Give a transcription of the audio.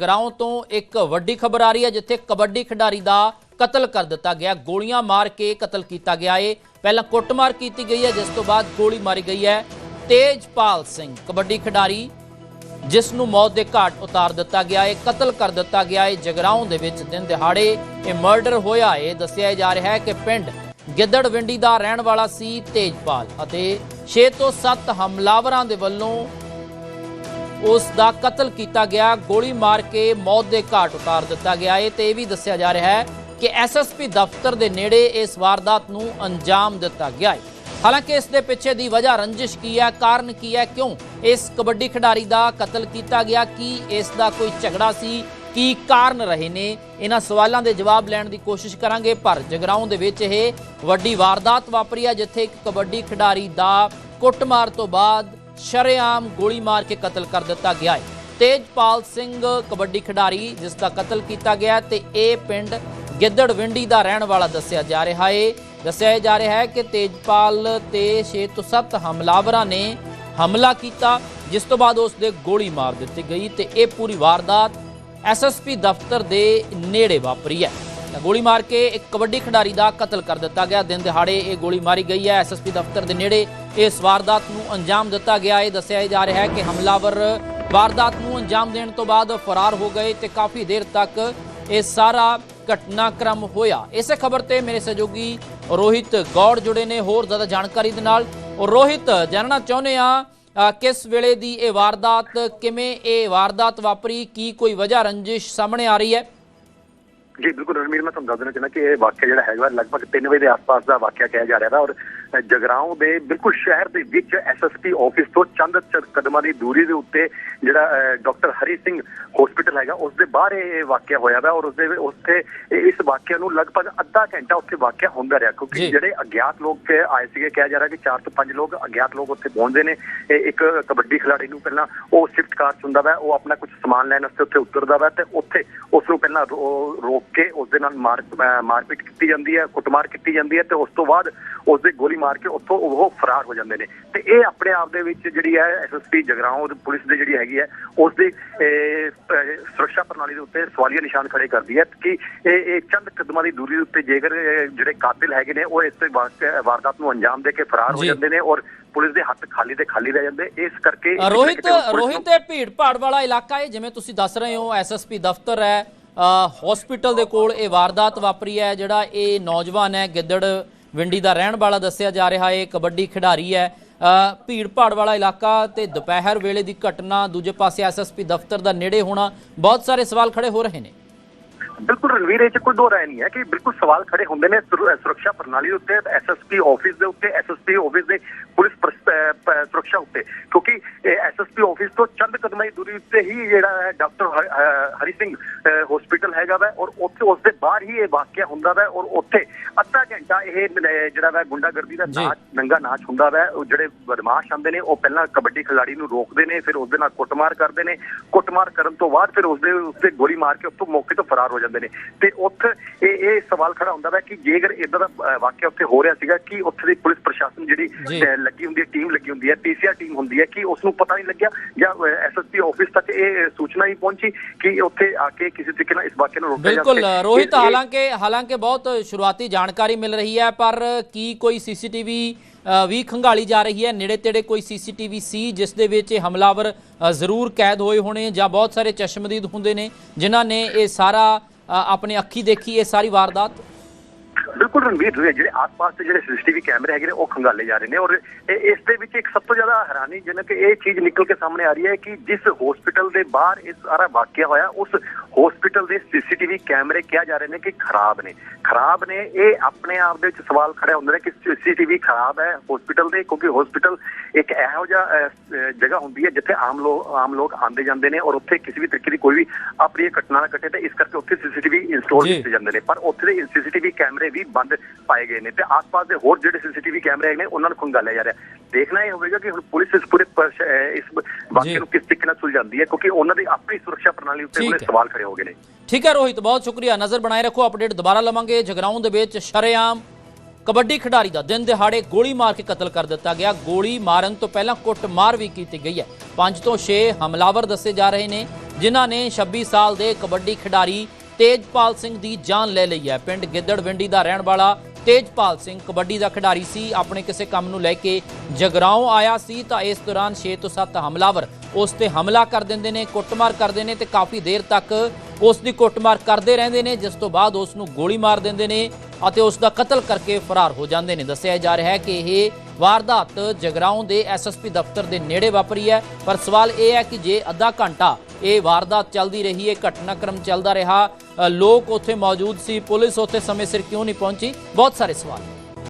ਗਰਾਉਂ ਤੋਂ ਇੱਕ ਵੱਡੀ ਖਬਰ ਆ ਰਹੀ ਹੈ, ਜਿੱਥੇ ਕਬੱਡੀ ਖਿਡਾਰੀ ਦਾ ਕਤਲ ਕਰ ਦਿੱਤਾ ਗਿਆ। ਗੋਲੀਆਂ ਮਾਰ ਕੇ ਕਤਲ ਕੀਤਾ ਗਿਆ ਏ। ਪਹਿਲਾਂ ਕੁੱਟਮਾਰ ਕੀਤੀ ਗਈ ਹੈ, ਜਿਸ ਤੋਂ ਬਾਅਦ ਗੋਲੀ ਮਾਰੀ ਗਈ ਹੈ। ਤੇਜਪਾਲ ਸਿੰਘ, ਕਬੱਡੀ ਖਿਡਾਰੀ, ਜਿਸ ਨੂੰ ਮੌਤ ਦੇ ਘਾਟ ਉਤਾਰ ਦਿੱਤਾ ਗਿਆ ਹੈ ਕਤਲ ਕਰ ਦਿੱਤਾ ਗਿਆ ਏ। ਜਗਰਾਉਂ ਦੇ ਵਿੱਚ ਦਿਨ ਦਿਹਾੜੇ ਇਹ ਮਰਡਰ ਹੋਇਆ ਏ। ਦੱਸਿਆ ਜਾ ਰਿਹਾ ਹੈ ਕਿ ਪਿੰਡ ਗਿੱਦੜਵਿੰਡੀ ਦਾ ਰਹਿਣ ਵਾਲਾ ਸੀ ਤੇਜਪਾਲ ਅਤੇ 6 ਤੋਂ 7 ਹਮਲਾਵਰਾਂ ਦੇ ਵੱਲੋਂ ਉਸ ਦਾ ਕਤਲ ਕੀਤਾ ਗਿਆ, ਗੋਲੀ ਮਾਰ ਕੇ ਮੌਤ ਦੇ ਘਾਟ ਉਤਾਰ ਦਿੱਤਾ ਗਿਆ ਹੈ ਤੇ ਇਹ ਵੀ ਦੱਸਿਆ ਜਾ ਰਿਹਾ ਹੈ ਕਿ ਐਸਐਸਪੀ ਦਫ਼ਤਰ ਦੇ ਨੇੜੇ ਇਸ ਵਾਰਦਾਤ ਨੂੰ ਅੰਜਾਮ ਦਿੱਤਾ ਗਿਆ ਹੈ। ਹਾਲਾਂਕਿ ਇਸ ਦੇ ਪਿੱਛੇ ਦੀ ਵਜ੍ਹਾ ਰੰਜਿਸ਼ ਕੀ ਹੈ, ਕਾਰਨ ਕੀ ਹੈ, ਕਿਉਂ ਇਸ ਕਬੱਡੀ ਖਿਡਾਰੀ ਦਾ ਕਤਲ ਕੀਤਾ ਗਿਆ, ਕੀ ਇਸ ਦਾ ਕੋਈ ਝਗੜਾ ਸੀ, ਕੀ ਕਾਰਨ ਰਹੇ ਨੇ, ਇਹਨਾਂ ਸਵਾਲਾਂ ਦੇ ਜਵਾਬ ਲੈਣ ਦੀ ਕੋਸ਼ਿਸ਼ ਕਰਾਂਗੇ, ਪਰ ਜਗਰਾਉਂ ਦੇ ਵਿੱਚ ਇਹ ਵੱਡੀ ਵਾਰਦਾਤ ਵਾਪਰੀ ਹੈ, ਜਿੱਥੇ ਇੱਕ ਕਬੱਡੀ ਖਿਡਾਰੀ ਦਾ ਕੁੱਟਮਾਰ ਤੋਂ ਬਾਅਦ ਸ਼ਰੇਆਮ ਗੋਲੀ ਮਾਰ ਕੇ ਕਤਲ ਕਰ ਦਿੱਤਾ ਗਿਆ ਹੈ। ਤੇਜਪਾਲ ਸਿੰਘ ਕਬੱਡੀ ਖਿਡਾਰੀ, ਜਿਸ ਦਾ ਕਤਲ ਕੀਤਾ ਗਿਆ ਹੈ ਤੇ ਇਹ ਪਿੰਡ ਗਿੱਦੜਵਿੰਡੀ ਦਾ ਰਹਿਣ ਵਾਲਾ ਦੱਸਿਆ ਜਾ ਰਿਹਾ ਹੈ। ਦੱਸਿਆ ਜਾ ਰਿਹਾ ਹੈ ਕਿ ਤੇਜਪਾਲ ਤੇ 6 ਤੋਂ 7 ਹਮਲਾਵਰਾਂ ਨੇ ਹਮਲਾ ਕੀਤਾ, ਜਿਸ ਤੋਂ ਬਾਅਦ ਉਸ ਦੇ ਗੋਲੀ ਮਾਰ ਦਿੱਤੀ ਗਈ ਤੇ ਇਹ ਪੂਰੀ ਵਾਰਦਾਤ ਐਸਐਸਪੀ ਦਫ਼ਤਰ ਦੇ ਨੇੜੇ ਵਾਪਰੀ ਹੈ। ਗੋਲੀ ਮਾਰ ਕੇ ਇੱਕ ਕਬੱਡੀ ਖਿਡਾਰੀ ਦਾ ਕਤਲ ਕਰ ਦਿੱਤਾ ਗਿਆ। ਦਿਨ ਦਿਹਾੜੇ ਇਹ ਗੋਲੀ ਮਾਰੀ ਗਈ ਹੈ। ਐਸਐਸਪੀ ਦਫ਼ਤਰ ਦੇ ਨੇੜੇ ਇਸ ਵਾਰਦਾਤ ਨੂੰ ਅੰਜਾਮ ਦਿੱਤਾ ਗਿਆ। ਹੈ ਦੱਸਿਆ ਜਾ ਰਿਹਾ ਹੈ ਕਿ ਹਮਲਾਵਰ ਵਾਰਦਾਤ ਨੂੰ ਅੰਜਾਮ ਦੇਣ ਤੋਂ ਬਾਅਦ ਫਰਾਰ ਹੋ ਗਏ ਤੇ ਕਾਫੀ ਦੇਰ ਤੱਕ ਇਹ ਸਾਰਾ ਘਟਨਾਕ੍ਰਮ ਹੋਇਆ। ਇਸੇ ਖਬਰ ਤੇ ਮੇਰੇ ਸਹਿਯੋਗੀ ਰੋਹਿਤ ਗੌੜ ਜੁੜੇ ਨੇ। ਹੋਰ ਜ਼ਿਆਦਾ ਜਾਣਕਾਰੀ ਦੇ ਨਾਲ ਰੋਹਿਤ ਜਾਣਨਾ ਚਾਹੁੰਦੇ ਆ ਕਿਸ ਵੇਲੇ ਦੀ ਇਹ ਵਾਰਦਾਤ, ਕਿਵੇਂ ਇਹ ਵਾਰਦਾਤ ਵਾਪਰੀ, ਕੀ ਕੋਈ ਵਜ੍ਹਾ ਰੰਜਿਸ਼ ਸਾਹਮਣੇ ਆ ਰਹੀ ਹੈ? ਜੀ, ਬਿਲਕੁਲ ਰਣਵੀਰ, ਮੈਂ ਤੁਹਾਨੂੰ ਦੱਸ ਦੇਣਾ ਚਾਹੁੰਦਾ ਕਿ ਇਹ ਵਾਕਿਆ ਜਿਹੜਾ ਹੈਗਾ, ਲਗਭਗ 3 ਵਜੇ ਦੇ ਆਸ-ਪਾਸ ਦਾ ਵਾਕਿਆ ਕਿਹਾ ਜਾ ਰਿਹਾ ਹੈ ਔਰ ਅ, ਦੇ ਬਿਲਕੁਲ ਸ਼ਹਿਰ ਦੇ ਵਿੱਚ ਐਸਐਸਪੀ ਆਫਿਸ ਤੋਂ ਚੰਦ ਕਦਮਾਂ ਦੀ ਦੂਰੀ ਦੇ ਉੱਤੇ ਜਿਹੜਾ ਡਾਕਟਰ ਹਰੀ ਸਿੰਘ ਹਸਪੀਟਲ ਹੈਗਾ ਉਸ ਦੇ ਬਾਹਰ ਇਹ ਵਾਕਿਆ ਹੋਇਆ ਵਾ ਔਰ ਉਸ ਦੇ ਉੱਥੇ ਇਸ ਵਾਕਿਆ ਨੂੰ ਲਗਭਗ ਅੱਧਾ ਘੰਟਾ ਉੱਥੇ ਵਾਕਿਆ ਹੁੰਦਾ ਰਿਹਾ। ਕਿਉਂਕਿ ਜਿਹੜੇ ਅਗਿਆਤ ਲੋਕ ਆਏ ਸੀਗੇ ਕਿਹਾ ਜਾ ਰਿਹਾ ਕਿ 4 ਤੋਂ 5 ਲੋਕ ਅਗਿਆਤ ਲੋਕ ਉੱਥੇ ਪਹੁੰਚਦੇ ਨੇ ਇਹ ਇੱਕ ਕਬੱਡੀ ਖਿਡਾਰੀ ਨੂੰ ਪਹਿਲਾਂ ਉਹ ਸ਼ਿਫਟ ਕਾਰ ਹੁੰਦਾ ਵਾ ਉਹ ਆਪਣਾ ਕੁਝ ਸਮਾਨ ਲੈਣ ਵਾਸਤੇ ਉੱਥੇ ਉਤਰਦਾ ਵਾ ਤੇ ਉੱਥੇ ਉਸ ਨੂੰ ਪਹਿਲਾਂ ਰੋਕ ਕੇ ਉਸ ਦੇ ਨਾਲ ਮਾਰ ਮਾਰਪੀਟ ਕੀਤੀ ਜਾਂਦੀ ਹੈ ਕੁੱਟਮਾਰ ਕੀਤੀ ਜਾਂਦੀ ਹੈ ਤੇ ਉਸ ਤੋਂ ਬਾਅਦ ਉਸ ਦੇ ਗੋਲੀ ਮਾਰ ਕੇ ਉੱਥੋਂ ਉਹ ਫਰਾਰ ਹੋ ਜਾਂਦੇ ਨੇ ਤੇ ਇਹ ਆਪਣੇ ਆਪ ਦੇ ਵਿੱਚ ਜਿਹੜੀ ਹੈ ਐਸਐਸਪੀ ਜਗਰਾਉਂ ਪੁਲਿਸ ਦੀ ਜਿਹੜੀ ਹੈਗੀ ਹੈ ਉਸ ਦੀ ਸੁਰੱਖਿਆ ਪ੍ਰਣਾਲੀ ਦੇ ਉੱਤੇ ਸਵਾਲੀਆ ਨਿਸ਼ਾਨ ਖੜੇ ਕਰਦੀ ਹੈ ਕਿ ਇਹ ਇਹ ਚੰਦ ਕਦਮਾਂ ਦੀ ਦੂਰੀ ਉੱਤੇ ਜੇਕਰ ਜਿਹੜੇ ਕਾਤਿਲ ਹੈਗੇ ਨੇ ਉਹ ਇਸ ਤੇ ਵਾਰਦਾਤ ਨੂੰ ਅੰਜਾਮ ਦੇ ਕੇ ਫਰਾਰ ਹੋ। ਜਾਂਦੇ ਨੇ ਔਰ ਪੁਲਿਸ ਦੇ ਹੱਥ ਖਾਲੀ ਦੇ ਖਾਲੀ ਰਹਿ ਜਾਂਦੇ ਇਸ ਕਰਕੇ ਰੋਹਿਤ ਰੋਹਿਤ ਇਹ ਭੀੜ ਭਾੜ ਵਾਲਾ ਇਲਾਕਾ ਹੈ ਜਿਵੇਂ ਤੁਸੀਂ ਦੱਸ ਰਹੇ ਹੋ ਐਸਐਸਪੀ ਦਫ਼ਤਰ ਹੈ ਹਸਪੀਟਲ ਦੇ ਕੋਲ ਇਹ ਵਾਰਦਾਤ ਵਾਪਰੀ ਹੈ ਜਿਹੜਾ ਇਹ ਨੌਜਵਾਨ ਹੈ ਗਿੱਦੜ ਵਿੰਡੀ ਦਾ ਰਹਿਣ ਵਾਲਾ ਦੱਸਿਆ ਜਾ ਰਿਹਾ ਹੈ ਕਬੱਡੀ ਖਿਡਾਰੀ ਹੈ ਭੀੜ ਭਾੜ ਵਾਲਾ ਇਲਾਕਾ ਤੇ ਦੁਪਹਿਰ ਵੇਲੇ ਦੀ ਘਟਨਾ, ਦੂਜੇ ਪਾਸੇ ਐਸਐਸਪੀ ਦਫ਼ਤਰ ਦਾ ਨੇੜੇ ਹੋਣਾ, ਬਹੁਤ ਸਾਰੇ ਸਵਾਲ ਖੜੇ ਹੋ ਰਹੇ ਨੇ। ਬਿਲਕੁਲ ਰਣਵੀਰ, ਇਹ ਚ ਕੋਈ ਦੋ ਰਾਏ ਨਹੀਂ ਹੈ ਕਿ ਬਿਲਕੁਲ ਸਵਾਲ ਖੜੇ ਹੁੰਦੇ ਨੇ ਸੁਰੱਖਿਆ ਪ੍ਰਣਾਲੀ ਉੱਤੇ ਐਸਐਸਪੀ ਆਫਿਸ ਦੇ ਉੱਤੇ ਐਸਐਸਪੀ ਆਫਿਸ ਦੇ ਪੁਲਿਸ ਸੁਰੱਖਿਆ ਉੱਤੇ। ਕਿਉਂਕਿ ਐਸਐਸਪੀ ਆਫਿਸ ਤੋਂ ਚੰਦ ਕਦਮਾਂ ਦੀ ਦੂਰੀ ਉੱਤੇ ਹੀ ਜਿਹੜਾ ਹੈ ਡਾਕਟਰ ਹਰੀ ਸਿੰਘ ਹਸਪੀਟਲ ਹੈਗਾ ਵਾ ਔਰ ਉੱਥੇ ਉਸ ਦੇ ਬਾਹਰ ਹੀ ਇਹ ਵਾਕਿਆ ਹੁੰਦਾ ਵਾ ਔਰ ਉੱਥੇ ਅੱਧਾ ਘੰਟਾ ਇਹ ਜਿਹੜਾ ਵਾ ਗੁੰਡਾਗਰਦੀ ਦਾ। ਨਾਚ ਨੰਗਾ ਨਾਚ ਹੁੰਦਾ ਵਾ ਉਹ ਜਿਹੜੇ ਬਦਮਾਸ਼ ਆਉਂਦੇ ਨੇ ਉਹ ਪਹਿਲਾਂ ਕਬੱਡੀ ਖਿਡਾਰੀ ਨੂੰ ਰੋਕਦੇ ਨੇ ਫਿਰ ਉਸ ਦੇ ਨਾਲ ਕੁੱਟਮਾਰ ਕਰਦੇ ਨੇ ਕੁੱਟਮਾਰ ਕਰਨ ਤੋਂ ਬਾਅਦ ਫਿਰ ਉਸ ਦੇ ਉੱਤੇ ਗੋਲੀ ਮਾਰ ਕੇ ਉੱਥੋਂ ਮੌਕੇ ਤੋਂ ਫਰਾਰ ਹੋ ਜਾਂਦੇ ਨੇ ਤੇ ਉੱਥੇ ਇਹ ਇਹ ਸਵਾਲ ਖੜਾ ਹੁੰਦਾ ਵਾ ਕਿ ਜੇਕਰ ਇਦਾਂ ਦਾ ਵਾਕਿਆ ਉੱਥੇ ਹੋ ਰਿਹਾ ਸੀਗਾ ਕਿ ਉੱਥੇ ਦੀ ਪੁਲਿਸ ਪ੍ਰਸ਼ਾਸਨ ਜਿਹੜੀ ਲੱਗੀ ਹੁੰਦੀ ਹੈ ਟੀਮ ਲੱਗੀ ਹੁੰਦੀ ਹੈ ਪੀਸੀਆਰ ਟੀਮ ਹੁੰਦੀ ਹੈ ਕਿ ਉਸ ਨੂੰ ਪਤਾ ਨਹੀਂ ਲੱਗਿਆ ਜਾਂ ਐਸਐਸਪੀ ਆਫਿਸ ਤੱਕ ਇਹ ਸੂਚਨਾ ਹੀ ਪਹੁੰਚੀ ਕਿ ਉੱਥੇ ਆ ਕੇ ਕਿਸੇ ਤਰੀਕੇ ਨਾਲ ਇਸ ਵਾਕਿਆ ਨੂੰ ਰੋਕਿਆ ਜਾ ਬਿਲਕੁਲ। ਰੋਹਿਤ ਹਾਲਾਂਕਿ ਹਾਲਾਂਕਿ ਬਹੁਤ ਸ਼ੁਰੂਆਤੀ ਜਾਣਕਾਰੀ ਮਿਲ ਰਹੀ ਹੈ ਪਰ ਕੀ ਕੋਈ ਸੀਸੀਟੀਵੀ ਵੀ ਖੰਗਾਲੀ ਜਾ ਰਹੀ ਹੈ? ਨੇੜੇ ਤੇੜੇ ਕੋਈ ਸੀਸੀਟੀਵੀ ਸੀ ਜਿਸ ਦੇ ਵਿੱਚ ਇਹ ਹਮਲਾਵਰ ਜ਼ਰੂਰ ਕੈਦ ਹੋਏ ਹੋਣੇ ਜਾਂ ਬਹੁਤ ਸਾਰੇ ਚਸ਼ਮਦੀਦ ਹੁੰਦੇ ਨੇ ਜਿਨ੍ਹਾਂ ਨੇ ਇਹ ਸਾਰਾ ਅ, ਆਪਣੇ ਅੱਖੀ ਦੇਖੀ ਇਹ ਸਾਰੀ ਵਾਰਦਾਤ? ਬਿਲਕੁਲ ਰਣਵੀਰ ਜੀ, ਜਿਹੜੇ ਆਸ-ਪਾਸ ਦੇ ਜਿਹੜੇ ਸੀਸੀਟੀਵੀ ਕੈਮਰੇ ਹੈਗੇ ਨੇ ਉਹ ਖੰਗਾਲੇ ਜਾ ਰਹੇ ਨੇ ਔਰ ਇਹ- ਇਸ ਦੇ ਵਿੱਚ ਇੱਕ ਸਭ ਤੋਂ ਜ਼ਿਆਦਾ ਹੈਰਾਨੀ ਜਨਕ ਕਿ ਇਹ ਚੀਜ਼ ਨਿਕਲ ਕੇ ਸਾਹਮਣੇ ਆ ਰਹੀ ਹੈ ਕਿ ਜਿਸ ਹਸਪੀਟਲ ਦੇ ਬਾਹਰ ਇਸ ਸਾਰਾ ਵਾਕਿਆ ਹੋਇਆ ਉਸ ਹਸਪੀਟਲ ਦੇ ਸੀਸੀਟੀਵੀ ਕੈਮਰੇ ਕਿਹਾ ਜਾ ਰਹੇ ਨੇ ਕਿ ਖਰਾਬ ਨੇ ਖਰਾਬ ਨੇ ਇਹ ਆਪਣੇ ਆਪ ਦੇ ਵਿੱਚ ਸਵਾਲ ਖੜੇ ਹੁੰਦੇ ਨੇ ਕਿ ਸੀਸੀਟੀਵੀ ਖਰਾਬ ਹੈ ਹਸਪੀਟਲ ਦੇ ਕਿਉਂਕਿ ਹਸਪੀਟਲ ਇੱਕ ਇਹੋ ਜਿਹਾ ਜਗ੍ਹਾ ਹੁੰਦੀ ਹੈ ਜਿੱਥੇ ਆਮ ਲੋਕ ਆਮ ਲੋਕ ਆਉਂਦੇ ਜਾਂਦੇ ਨੇ ਔਰ ਉੱਥੇ ਕਿਸੇ ਵੀ ਤਰੀਕੇ ਦੀ ਕੋਈ ਵੀ ਆਪਣੀ ਘਟਨਾ ਨਾ ਘਟੇ ਤੇ ਇਸ ਕਰਕੇ ਉੱਥੇ ਸੀਸੀਟੀਵੀ ਇੰਸਟਾਲ। ਕੀਤੇ ਜਾਂਦੇ ਨੇ ਪਰ ਉੱਥੇ ਦੇ ਸੀਸੀਟੀਵੀ ਕੈਮਰੇ ਵੀ ਬੰਦ ਪਾਏ ਗਏ ਨੇ ਤੇ ਆਸ-ਪਾਸ ਦੇ ਹੋਰ ਜਿਹੜੇ ਸੀਸੀਟੀਵੀ ਕੈਮਰੇ ਨੇ ਉਹਨਾਂ ਨੂੰ ਖੰਗਾਲਿਆ ਜਾ ਰਿਹਾ ਦੇਖਣਾ ਇਹ ਹੋਵੇਗਾ ਕਿ ਹੁਣ ਪੁਲਿਸ ਇਸ ਪੂਰੇ ਇਸ ਜੀ। ਵਾਕਿਆ ਨੂੰ ਕਿਸ ਤਰੀਕੇ ਨਾਲ ਸੁਲਝਾਉਂਦੀ ਹੈ ਕਿਉਂਕਿ ਉਹਨਾਂ ਦੀ ਆਪਣੀ ਸੁਰੱਖਿਆ ਪ੍ਰਣਾਲੀ ਉੱਤੇ ਉਹਨੇ। ਸਵਾਲ ਖੜੇ ਹੋ ਗਏ ਨੇ। ਠੀਕ ਹੈ ਰੋਹਿਤ ਬਹੁਤ ਸ਼ੁਕਰੀਆ। ਨਜ਼ਰ ਬਣਾਏ ਰੱਖੋ ਅਪਡੇਟ ਦੁਬਾਰਾ ਲਵਾਂਗੇ। ਜਗਰਾਉਂ ਦੇ ਵਿੱਚ ਸ਼ਰੇਆਮ ਕਬੱਡੀ ਖਿਡਾਰੀ ਦਾ ਦਿਨ ਦਿਹਾੜੇ ਗੋਲੀ ਮਾਰ ਕੇ ਕਤਲ ਕਰ ਦਿੱਤਾ ਗਿਆ। ਗੋਲੀ ਮਾਰਨ ਤੋਂ ਪਹਿਲਾਂ ਕੁੱਟ ਮਾਰ ਵੀ ਕੀਤੀ ਗਈ ਹੈ। 5 ਤੋਂ 6 ਹਮਲਾਵਰ ਦੱਸੇ ਜਾ ਰਹੇ ਨੇ ਜਿਨ੍ਹਾਂ ਨੇ 26 ਸਾਲ ਦੇ ਕਬੱਡੀ ਖਿਡਾਰੀ ਤੇਜਪਾਲ ਸਿੰਘ ਦੀ ਜਾਨ ਲੈ ਲਈ ਹੈ। ਪਿੰਡ ਗਿੱਦੜਵਿੰਡੀ ਦਾ ਰਹਿਣ ਵਾਲਾ ਤੇਜਪਾਲ ਸਿੰਘ ਕਬੱਡੀ ਦਾ ਖਿਡਾਰੀ ਸੀ। ਆਪਣੇ ਕਿਸੇ ਕੰਮ ਨੂੰ ਲੈ ਕੇ ਜਗਰਾਉਂ ਆਇਆ ਸੀ ਤਾਂ ਇਸ ਦੌਰਾਨ 6 ਤੋਂ 7 ਹਮਲਾਵਰ ਉਸ ਤੇ ਹਮਲਾ ਕਰ ਦਿੰਦੇ ਨੇ, ਕੁੱਟਮਾਰ ਕਰਦੇ ਨੇ ਤੇ ਕਾਫੀ ਦੇਰ ਤੱਕ ਉਸ ਦੀ ਕੁੱਟਮਾਰ ਕਰਦੇ ਰਹਿੰਦੇ ਨੇ, ਜਿਸ ਤੋਂ ਬਾਅਦ ਉਸ ਨੂੰ ਗੋਲੀ ਮਾਰ ਦਿੰਦੇ ਨੇ ਅਤੇ ਉਸ ਦਾ ਕਤਲ ਕਰਕੇ ਫਰਾਰ ਹੋ ਜਾਂਦੇ ਨੇ। ਦੱਸਿਆ ਜਾ ਰਿਹਾ ਹੈ ਕਿ ਇਹ ਵਾਰਦਾਤ ਜਗਰਾਉਂ ਦੇ ਐਸਐਸਪੀ ਦਫ਼ਤਰ ਦੇ ਨੇੜੇ ਵਾਪਰੀ ਹੈ। ਪਰ ਸਵਾਲ ਇਹ ਹੈ ਕਿ ਜੇ ਅੱਧਾ ਘੰਟਾ ਇਹ ਵਾਰਦਾਤ ਚੱਲਦੀ ਰਹੀ ਹੈ, ਘਟਨਾਕ੍ਰਮ ਚੱਲਦਾ ਰਿਹਾ। ਲੋਕ ਉੱਥੇ ਮੌਜੂਦ ਸੀ, ਪੁਲਿਸ ਉੱਥੇ ਸਮੇਂ ਸਿਰ ਕਿਉਂ ਨਹੀਂ ਪਹੁੰਚੀ? ਬਹੁਤ ਸਾਰੇ ਸਵਾਲ